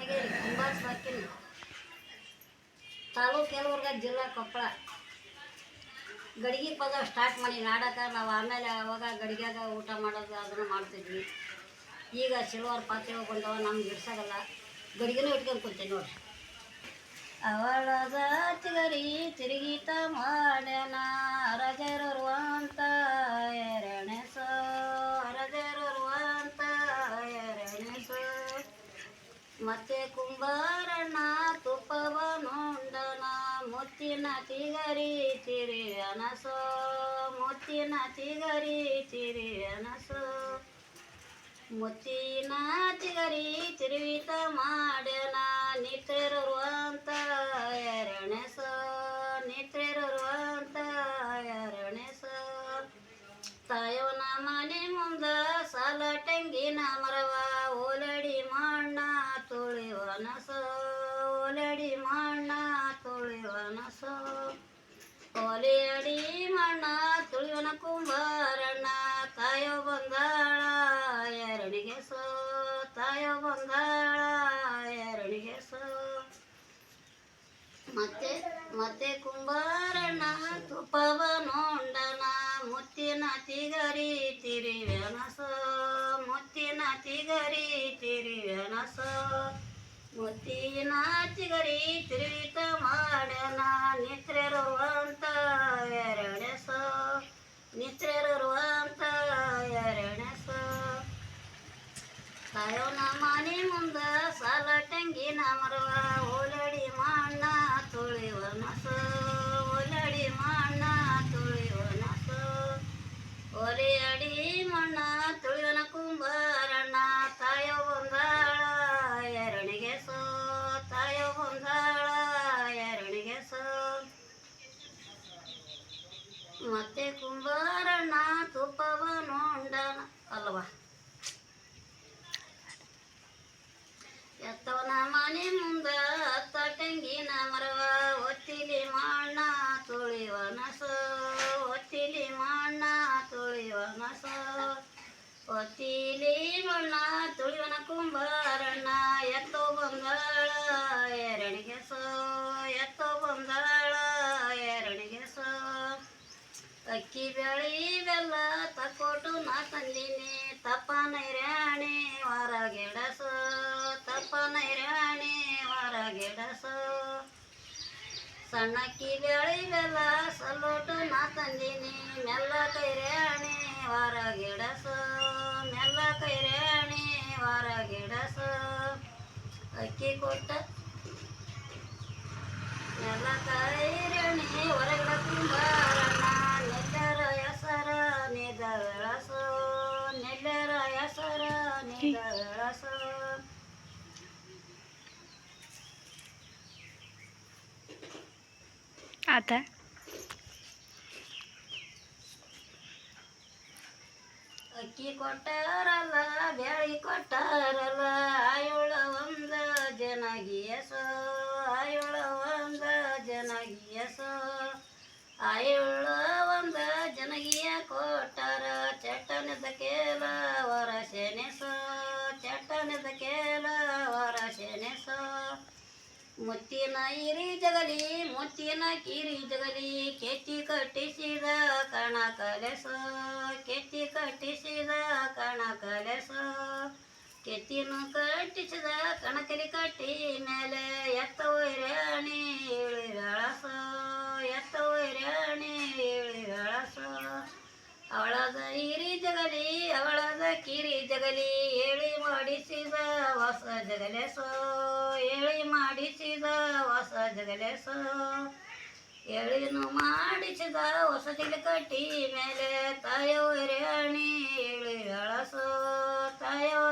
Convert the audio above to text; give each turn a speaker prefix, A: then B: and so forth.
A: ದಾವಣಗೆರೆ ಕುಂಬಾರ ಹಾಕಿಲ್ಲ ತಾಲೂಕು ಕೆಲವರ್ಗ ಜಿಲ್ಲಾ ಕೊಪ್ಪಳ. ಗಡಿಗೆ ಪದ ಸ್ಟಾರ್ಟ್ ಮಾಡಿ ನಾಡಕ ನಾವು ಆಮೇಲೆ ಅವಾಗ ಗಡಿಗ್ಯಾಗ ಊಟ ಮಾಡೋದು ಅದನ್ನು ಮಾಡ್ತಿದ್ವಿ. ಈಗ ಸಿಲ್ವರ್ ಪಾತ್ರೆ ಬಂದವ, ನಮ್ಗೆ ಇಡ್ಸೋದಲ್ಲ ಗಡಿಗೆನೂ ಇಟ್ಕೊಂಡು ಕುಂತೀನಿ ನೋಡ್ರಿ. ಅವಳದ ತಿಗರಿ ತಿರುಗಿತ ಮಾಡ್ಯಾನ ರಜರುವಂತ ಅಂತ ಮತ್ತೆ ಕುಂಬಾರಣ್ಣ ತುಪ್ಪವ ನೋಂಡನ ಮುತ್ತಿನ ತಿಗರಿ ಚಿರಿ ಅನಸೋ, ಮುತ್ತಿನ ತಿಗರಿ ತಿರಿ ಅನಸೋ. ಮುತ್ತಿನ ಚಿಗರಿ ತಿರುವಿತ ಮಾಡ್ಯನ ನಿತ್ರೆರರು ತುಳಿವನಸ ಓಲಡಿ ಮಣ್ಣ ತುಳಿವನಸ ಒಲೆಯಡಿ ಮಣ್ಣ ತುಳಿವನ ಕುಂಬಾರಣ್ಣ, ತಾಯೋ ಬಂದಾಳ ಎರಣಿಗೆ ಸೋ. ತಾಯೋ ಬಂದಾಳ ಎರಣಿಗೆ ಸೋ. ಮತ್ತೆ ಮತ್ತೆ ಕುಂಬಾರಣ್ಣ, ತುಪ್ಪವ ನೋಂಡನ, ಮುತ್ತಿನ ತಿಗರಿ ತಿರಿವೆನಸ ಮುತ್ತಿನ ತಿಗರಿ ತಿರಿವೆನಸ ಮುತ್ತಿನ ತಿಗರಿ ತಿರುವಿತ ಮಾಡ್ಯಾನ ನಿತ್ರೆರು ಅಂತ ಎರಡೆಸ. ನಿತ್ರೆರು ಅಂತ ನಮ್ಮ ತಾಯೋನ ಮನೆ ಮುಂದ ಸಾಲ ಟಂಗಿನ ಮರವ ಓಲಡಿ ಮಣ್ಣ ಮತ್ತೆ ಕುಂಬಾರಣ್ಣ ತುಪ್ಪವ ನೋಂಡನ ಅಲ್ವಾ ಎತ್ತವನ ಮನೆ ಮುಂದ ಹತ್ತ ತೆಂಗಿನ ಮರವ ಒತ್ತಿಲಿ ಮಣ್ಣ ತುಳಿವ ನಸ ಒತ್ತಿಲಿ ಮಣ್ಣ ತುಳಿವ ನಸ ಒತ್ತಿಲಿ ಮಣ್ಣ ತುಳಿವನ ಕುಂಬಾರಣ್ಣ ಎತ್ತೋ ಬಂದಾಳ ಅಕ್ಕಿ ಬೆಳಿ ಬೆಲ್ಲ ತಕ್ಕೊಟ್ಟು ನಾ ತಂದಿನಿ. ತಪ್ಪ ನೈರಾಣಿ ವಾರ ಗಿಡಸ. ತಪ್ಪ ನೈರಾಣಿ ವಾರ ಗಿಡಸ. ಸಣ್ಣಕ್ಕಿ ಬೆಳಿ ಬೆಲ್ಲ ಸಲ್ಲೋಟು ನಾ ತಂದಿನಿ. ಮೆಲ್ಲ ಕೈರಾಣಿ, ವಾರ ಗಿಡಸ. ಮೆಲ್ಲ ಕೈರಾಣಿ, ವಾರ ಗಿಡಸ. ಅಕ್ಕಿ ಕೊಟ್ಟ ಮೆಲ್ಲ ಕೈರಾಣಿ, ಹೊರಗಡೆ ಬೆಳಸ
B: ಆತ
A: ಅಕ್ಕಿ ಕೊಟ್ಟಾರಲ್ಲ ಬ್ಯಾಳಿ ಕೊಟ್ಟಾರಲ್ಲ ಆಯುಳ ಒಂದ ಜನಗಿಯಸ ಆಯುಳ ಒಂದ ಜನಗಿಯಸ ಆಯುಳ ಒಂದ ಜನಗಿಯ ಕೊಟ್ಟಾರ ಮುತ್ತಿನ ಇರಿ ಜಗಲಿ ಮುತ್ತಿನ ಕಿರಿ ಜಗಲಿ ಕೆತ್ತಿ ಕಟ್ಟಿಸಿದ ಕಣ ಕಲೆಸ, ಕೆತ್ತಿ ಕಟ್ಟಿಸಿದ ಕಣ ಕಲೆಸ. ಕೆತ್ತಿನ ಕಟ್ಟಿಸಿದ ಕಣಕಲಿ ಕಟ್ಟಿ ಮೇಲೆ ಎತ್ತ ವೈರಾಣಿ ಇಳಿ ಬೆಳಸ ಎತ್ತ ವೈರಾಣಿ ಇಳಿ ಬೆಳಸ ಅವಳದ ಹಿರಿ ಜಗಲಿ ಅವಳದ ಕಿರಿ ಜಗಲಿ ಹೇಳಿ ಮಾಡಿಸಿದ ಹೊಸ ಜಗಲೆಸೋ. ಎಳಿ ಮಾಡಿಸಿದ ಹೊಸ ಜಗಲೇಸ. ಎಳಿನು ಮಾಡಿಸಿದ ಹೊಸ ಕಟ್ಟಿ ಮೇಲೆ ತಾಯೋ ಅಣಿ ಎಳಿ ಅಳಸೋ ತಾಯೋ